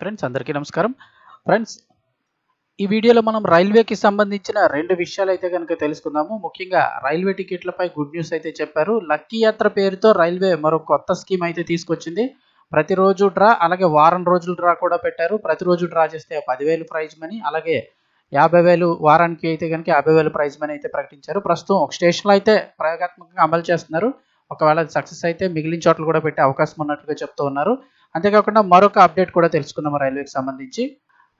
Friends అందరికీ నమస్కారం. Friends ఈ వీడియోలో మనం రైల్వేకి సంబంధించిన రెండు విషయాలు అయితే కనుక తెలుసుకుందాము. ముఖ్యంగా రైల్వే టికెట్లపై గుడ్ న్యూస్ అయితే చెప్పారు. లక్కీ యాత్ర పేరుతో రైల్వే మరో కొత్త స్కీమ్ అయితే తీసుకొచ్చింది. ప్రతిరోజు డ్రా అలాగే వారం రోజులు డ్రా కూడా పెట్టారు. ప్రతిరోజు డ్రా చేస్తే పదివేలు ప్రైజ్ మనీ అలాగే యాభై వేలు వారానికి అయితే కనుక యాభై వేలు ప్రైజ్ మనీ అయితే ప్రకటించారు. ప్రస్తుతం ఒక స్టేషన్లో అయితే ప్రయోగాత్మకంగా అమలు చేస్తున్నారు. ఒకవేళ సక్సెస్ అయితే మిగిలిన చోట్ల కూడా పెట్టే అవకాశం ఉన్నట్లుగా చెప్తూ ఉన్నారు. అంతేకాకుండా మరొక అప్డేట్ కూడా తెలుసుకుందాం రైల్వేకి సంబంధించి.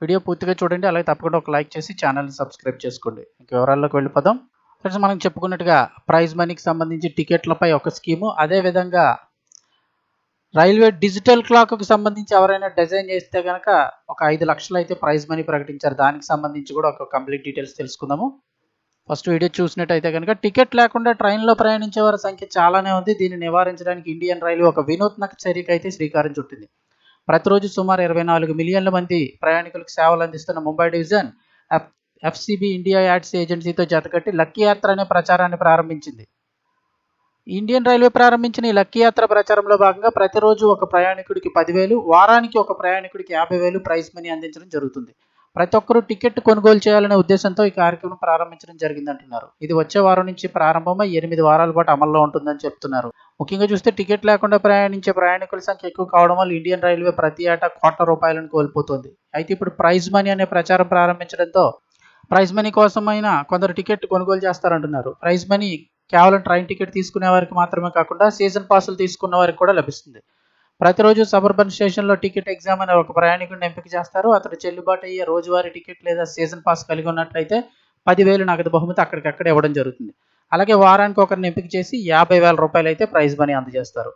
వీడియో పూర్తిగా చూడండి అలాగే తప్పకుండా ఒక లైక్ చేసి ఛానల్ని సబ్స్క్రైబ్ చేసుకోండి. ఇంక వివరాల్లోకి వెళ్ళిపోదాం. ఫ్రెండ్స్ మనం చెప్పుకున్నట్టుగా ప్రైజ్ మనీకి సంబంధించి టికెట్లపై ఒక స్కీము. అదేవిధంగా రైల్వే డిజిటల్ క్లాక్కి సంబంధించి ఎవరైనా డిజైన్ చేస్తే కనుక ఒక ఐదు లక్షలు అయితే ప్రైజ్ మనీ ప్రకటించారు. దానికి సంబంధించి కూడా ఒక కంప్లీట్ డీటెయిల్స్ తెలుసుకుందాము. ఫస్ట్ వీడియో చూసినట్టయితే కనుక టికెట్ లేకుండా ట్రైన్లో ప్రయాణించే వారి సంఖ్య చాలానే ఉంది. దీన్ని నివారించడానికి ఇండియన్ రైల్వే ఒక వినూత్న చర్యకైతే శ్రీకారం చుట్టింది. ప్రతిరోజు సుమారు ఇరవై నాలుగు మిలియన్ల మంది ప్రయాణికులకు సేవలు అందిస్తున్న Mumbai division F FCB India ads ఏజెన్సీతో జతకట్టి లక్కీ యాత్ర అనే ప్రచారాన్ని ప్రారంభించింది. ఇండియన్ రైల్వే ప్రారంభించిన ఈ లక్కీ యాత్ర ప్రచారంలో భాగంగా ప్రతిరోజు ఒక ప్రయాణికుడికి పదివేలు వారానికి ఒక ప్రయాణికుడికి యాభై వేలు ప్రైజ్ మనీ అందించడం జరుగుతుంది. ప్రతి ఒక్కరూ టికెట్ కొనుగోలు చేయాలనే ఉద్దేశంతో ఈ కార్యక్రమం ప్రారంభించడం జరిగిందంటున్నారు. ఇది వచ్చే వారం నుంచి ప్రారంభమై ఎనిమిది వారాల పాటు అమల్లో ఉంటుందని చెప్తున్నారు. ముఖ్యంగా చూస్తే టికెట్ లేకుండా ప్రయాణించే ప్రయాణికుల సంఖ్య ఎక్కువ కావడం వల్ల ఇండియన్ రైల్వే ప్రతి ఏటా కోట్ల రూపాయలను కోల్పోతుంది. అయితే ఇప్పుడు ప్రైజ్ మనీ అనే ప్రచారం ప్రారంభించడంతో ప్రైజ్ మనీ కోసమైనా కొందరు టికెట్ కొనుగోలు చేస్తారంటున్నారు. ప్రైజ్ మనీ కేవలం ట్రైన్ టికెట్ తీసుకునే వారికి మాత్రమే కాకుండా సీజన్ పాసులు తీసుకున్న వారికి కూడా లభిస్తుంది. ప్రతిరోజు సబర్బన్ స్టేషన్లో టికెట్ ఎగ్జామ్ అనే ఒక ప్రయాణికుడిని ఎంపిక చేస్తారు. అతడు చెల్లుబాటు అయ్యే రోజువారీ టికెట్ లేదా సీజన్ పాస్ కలిగి ఉన్నట్లయితే పదివేలు నగదు బహుమతి అక్కడికక్కడ ఇవ్వడం జరుగుతుంది. అలాగే వారానికి ఒకరిని ఎంపిక చేసి యాభై వేల రూపాయలు అయితే ప్రైజ్ మనీ అందజేస్తారు.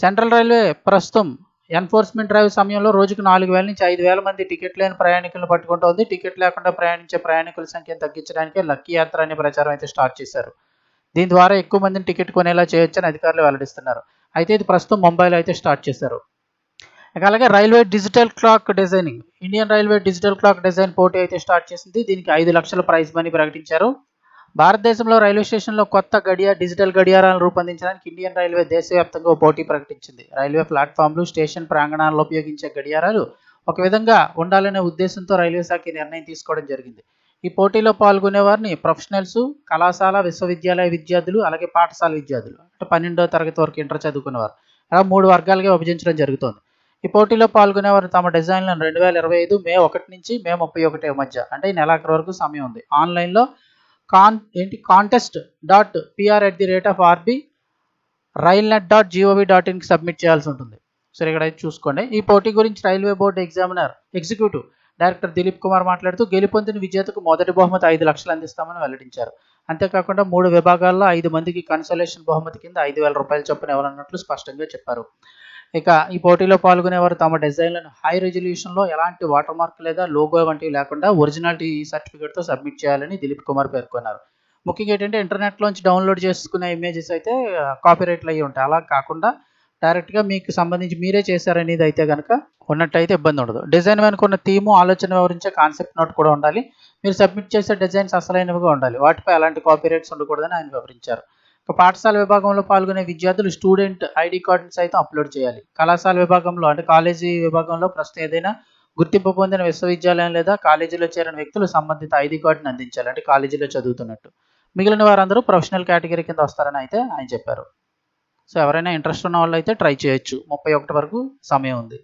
సెంట్రల్ రైల్వే ప్రస్తుతం ఎన్ఫోర్స్మెంట్ డ్రైవ్ సమయంలో రోజుకు నాలుగు వేల నుంచి ఐదు వేల మంది టికెట్ లేని ప్రయాణికులను పట్టుకుంటోంది. టికెట్ లేకుండా ప్రయాణించే ప్రయాణికుల సంఖ్యను తగ్గించడానికే లక్కీ యాత్ర అనే ప్రచారం అయితే స్టార్ట్ చేశారు. దీని ద్వారా ఎక్కువ మందిని టికెట్ కొనేలా చేయొచ్చని అధికారులు వెల్లడిస్తున్నారు. అయితే ఇది ప్రస్తుతం ముంబైలో అయితే స్టార్ట్ చేశారు. అలాగే railway digital clock designing. Indian railway digital clock design పోటీ అయితే స్టార్ట్ చేసింది. దీనికి ఐదు లక్షల ప్రైజ్ మనీ ప్రకటించారు. భారతదేశంలో రైల్వే స్టేషన్లో కొత్త గడియ డిజిటల్ గడియారాలను రూపొందించడానికి ఇండియన్ రైల్వే దేశవ్యాప్తంగా పోటీ ప్రకటించింది. రైల్వే ప్లాట్ఫామ్లు స్టేషన్ ప్రాంగణాల్లో ఉపయోగించే గడియారాలు ఒక విధంగా ఉండాలనే ఉద్దేశంతో రైల్వే శాఖ నిర్ణయం తీసుకోవడం జరిగింది. ఈ పోటీలో పాల్గొనే వారిని ప్రొఫెషనల్స్ కళాశాల విశ్వవిద్యాలయ విద్యార్థులు అలాగే పాఠశాల విద్యార్థులు. అంటే పన్నెండో తరగతి వరకు ఇంటర్ చదువుకునేవారు. అలా మూడు వర్గాలుగా విభజించడం జరుగుతోంది. ఈ పోటీలో పాల్గొనేవారు తమ డిజైన్లను రెండు వేల ఇరవై ఐదు మే ఒకటి నుంచి మే ముప్పై ఒకటి మధ్య అంటే ఈ నెలాఖరు వరకు సమయం ఉంది. ఆన్లైన్లో కాన్ ఏంటి contest dot PR at the rate of RB rail net dot gov dot ఇన్కి submit చేయాల్సి ఉంటుంది. సరే ఇక్కడ అయితే చూసుకోండి. ఈ పోటీ గురించి railway board examiner executive director Dilip Kumar మాట్లాడుతూ గెలుపొందిన విజేతకు మొదటి బహుమతి ఐదు లక్షలు అందిస్తామని వెల్లడించారు. అంతేకాకుండా మూడు విభాగాల్లో ఐదు మందికి కన్సోలేషన్ బహుమతి కింద ఐదు వేల రూపాయల చొప్పున ఇవ్వనున్నట్లు స్పష్టంగా చెప్పారు. ఇక ఈ పోటీలో పాల్గొనేవారు తమ డిజైన్లను హై రెజల్యూషన్లో ఎలాంటి వాటర్ మార్క్ లేదా లోగో వంటివి లేకుండా ఒరిజినాలిటీ సర్టిఫికేట్తో సబ్మిట్ చేయాలని దిలీప్ కుమార్ పేర్కొన్నారు. ముఖ్యంగా ఏంటంటే ఇంటర్నెట్లోంచి డౌన్లోడ్ చేసుకునే ఇమేజెస్ అయితే కాపీరైట్లు అయ్యి ఉంటాయి. అలా కాకుండా డైరెక్ట్గా మీకు సంబంధించి మీరే చేశారనేది అయితే కనుక ఉన్నట్టయితే ఇబ్బంది ఉండదు. డిజైన్ వెనుకున్న థీము ఆలోచన వివరించే కాన్సెప్ట్ నోట్ కూడా ఉండాలి. మీరు సబ్మిట్ చేసే డిజైన్స్ అసలైనవిగా ఉండాలి. వాటిపై అలాంటి కాపీరైట్స్ ఉండకూడదని ఆయన వివరించారు. ఇక పాఠశాల విభాగంలో పాల్గొనే విద్యార్థులు స్టూడెంట్ ఐడి కార్డును సైతం అప్లోడ్ చేయాలి. కళాశాల విభాగంలో అంటే కాలేజీ విభాగంలో ప్రస్తుతం ఏదైనా గుర్తింపు పొందిన విశ్వవిద్యాలయం లేదా కాలేజీలో చేరిన వ్యక్తులు సంబంధిత ఐడి కార్డుని అందించాలి. అంటే కాలేజీలో చదువుతున్నట్టు. మిగిలిన వారందరూ ప్రొఫెషనల్ కేటగిరీ కింద వస్తారని అయితే ఆయన చెప్పారు. సో ఎవరైనా ఇంట్రెస్ట్ ఉన్న వాళ్ళు అయితే ట్రై చేయొచ్చు. ముప్పై ఒకటి వరకు సమయం ఉంది.